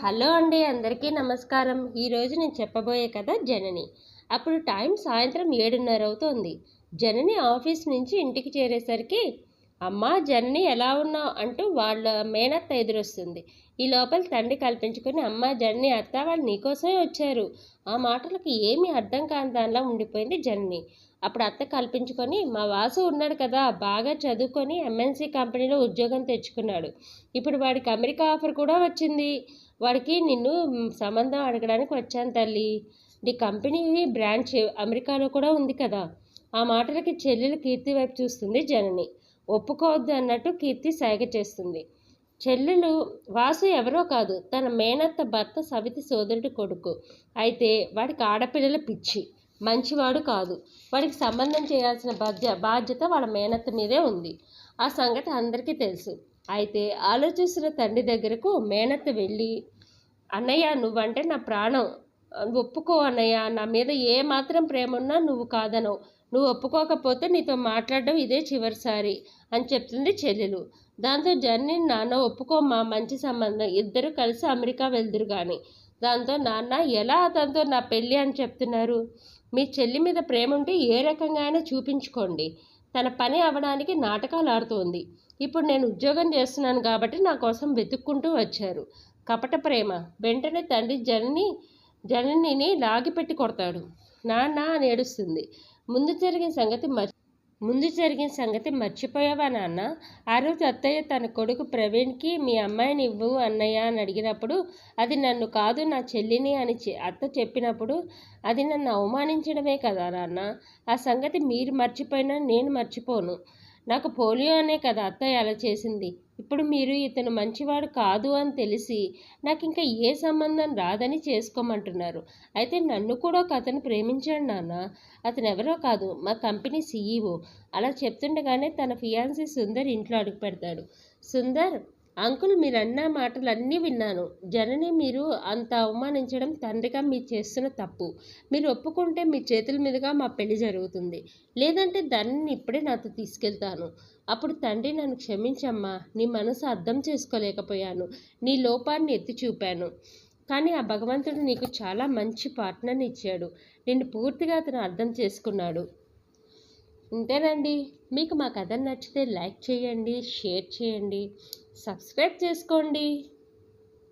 Hello అండి అందరికీ నమస్కారం. ఈరోజు నేను చెప్పబోయే కథ జనని. అప్పుడు టైం సాయంత్రం ఏడున్నర అవుతోంది. జనని ఆఫీస్ నుంచి ఇంటికి చేరేసరికి అమ్మా జనని ఎలా ఉన్నావు? అంటూ వాళ్ళ మేనత్త ఎదురొస్తుంది. ఈ లోపల తండ్రి కల్పించుకొని అమ్మ జనని అత్త వాళ్ళు నీకోసమే వచ్చారు. ఆ మాటలకు ఏమీ అర్థం కాని దానిలా ఉండిపోయింది జనని. అప్పుడు అత్త కల్పించుకొని మా వాసు ఉన్నాడు కదా బాగా చదువుకొని ఎంఎన్సీ కంపెనీలో ఉద్యోగం తెచ్చుకున్నాడు. ఇప్పుడు వాడికి అమెరికా ఆఫర్ కూడా వచ్చింది. వాడికి నిన్ను సంబంధం అడగడానికి వచ్చాను తల్లి. నీ కంపెనీ బ్రాంచ్ అమెరికాలో కూడా ఉంది కదా. ఆ మాటలకి చెల్లెలు కీర్తి వైపు చూస్తుంది జనని. ఒప్పుకోవద్దు అన్నట్టు కీర్తి సైగ చేస్తుంది. చెల్లెలు వాసు ఎవరో కాదు తన మేనత్త భర్త సవితి సోదరుడి కొడుకు. అయితే వాడికి ఆడపిల్లల పిచ్చి. మంచివాడు కాదు. వాడికి సంబంధం చేయాల్సిన బాధ్య బాధ్యత వాళ్ళ మేనత్త మీదే ఉంది. ఆ సంగతి అందరికీ తెలుసు. అయితే ఆలోచిస్తున్న తండ్రి దగ్గరకు మేనత్త వెళ్ళి అన్నయ్య నువ్వంటే నా ప్రాణం. ఒప్పుకో అన్నయ్య. నా మీద ఏ మాత్రం ప్రేమ ఉన్నా నువ్వు కాదనవు. నువ్వు ఒప్పుకోకపోతే నీతో మాట్లాడడం ఇదే చివరిసారి అని చెప్తుంది చెల్లెలు. దాంతో జర్నీ నాన్న ఒప్పుకోమ్మా మంచి సంబంధం. ఇద్దరు కలిసి అమెరికా వెళ్దురు కానీ దాంతో నాన్న ఎలా అతనితో నా పెళ్ళి అని చెప్తున్నారు? మీ చెల్లి మీద ప్రేమ ఉంటే ఏ రకంగా అయినా చూపించుకోండి. తన పని అవ్వడానికి నాటకాలు ఆడుతోంది. ఇప్పుడు నేను ఉద్యోగం చేస్తున్నాను కాబట్టి నా కోసం వెతుక్కుంటూ వచ్చారు. కపట ప్రేమ. వెంటనే తండ్రి జనని జననిని లాగిపెట్టి కొడతాడు. నాన్న అని ఏడుస్తుంది. ముందు జరిగిన సంగతి మర్చి ముందు జరిగిన సంగతి మర్చిపోయావా నాన్న? ఆ రోజు అత్తయ్య తన కొడుకు ప్రవీణ్కి మీ అమ్మాయిని ఇవ్వు అన్నయ్య అని అడిగినప్పుడు అది నన్ను కాదు నా చెల్లిని అని చె- అత్త చెప్పినప్పుడు అది నన్ను అవమానించడమే కదా నాన్న? ఆ సంగతి మీరు మర్చిపోయినా నేను మర్చిపోను. నాకు పోలియో అనే కదా అత్తయ్య అలా చేసింది. ఇప్పుడు మీరు ఇతను మంచివాడు కాదు అని తెలిసి నాకు ఇంకా ఏ సంబంధం రాదని చేసుకోమంటున్నారు. అయితే నన్ను కూడా ఒక అతను ప్రేమించాడు నాన్న. అతను ఎవరో కాదు మా కంపెనీ సీఈఓ. అలా చెప్తుండగానే తన ఫియాన్సీ సుందర్ ఇంట్లో అడుగు పెడతాడు. సుందర్ అంకుల్ మీరన్న మాటలన్నీ విన్నాను. జనని మీరు అంత అవమానించడం తండ్రిగా మీరు చేస్తున్న తప్పు. మీరు ఒప్పుకుంటే మీ చేతుల మీదుగా మా పెళ్ళి జరుగుతుంది. లేదంటే దానిని ఇప్పుడే నాతో తీసుకెళ్తాను. అప్పుడు తండ్రి నన్ను క్షమించమ్మా. నీ మనసు అర్థం చేసుకోలేకపోయాను. నీ లోపాన్ని ఎత్తి చూపాను. కానీ ఆ భగవంతుడు నీకు చాలా మంచి పార్ట్నర్ని ఇచ్చాడు. నిన్ను పూర్తిగా అతను అర్థం చేసుకున్నాడు. ఇంతేనండి మీకు మా కథ నచ్చితే లైక్ చేయండి షేర్ చేయండి సబ్స్క్రైబ్ చేసుకోండి.